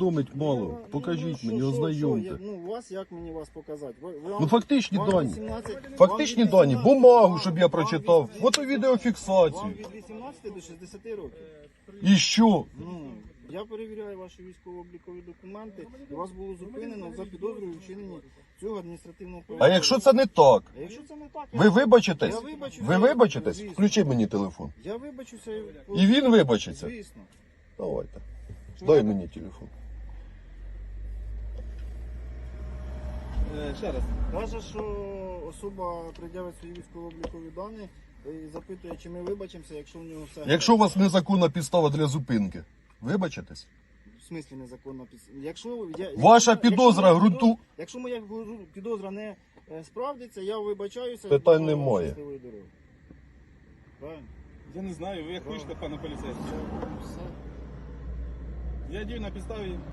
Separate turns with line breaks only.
Думать мало.
Ну,
Покажіть
що,
мені,
що,
ознайомте.
що? Я- Ну, вас як мені вас показати? Ви, ви,
Ну фактичні
вам
дані.
18
Фактичні
від
дані,
18
бумагу, щоб я прочитав,
Вам
відеофіксацію.
від 18 до 60 років.
І що?
Ну, я перевіряю ваші військово-облікові документи, і вас було зупинено за підозрою вчинення цього адміністративного
А
правопорушення.
якщо це не так?
А якщо це не так,
Ви
я,
вибачитесь?
Я вибачуся.
Ви вибачитесь?
Звісно.
Включи мені телефон.
я вибачуся.
І він вибачиться.
Звісно.
Давайте. Дай мені телефон.
Ще раз.
Каже, що особа пред'явить свої військово-облікові дані і запитує, чи ми вибачимося, якщо в нього все.
Якщо у вас незаконна підстава для зупинки, вибачитесь?
В смислі незаконна підстава. Якщо я
Ваша
якщо-
підозра
якщо моя
ґрунту-
підоз- Якщо моя гру- підозра не е, справдиться, я вибачаюся.
Питань
бажаю вам
немає.
щасливої дороги. Правильно?
Я не знаю, ви як хочете, пане поліцейський.
Все.
Я дію на підставі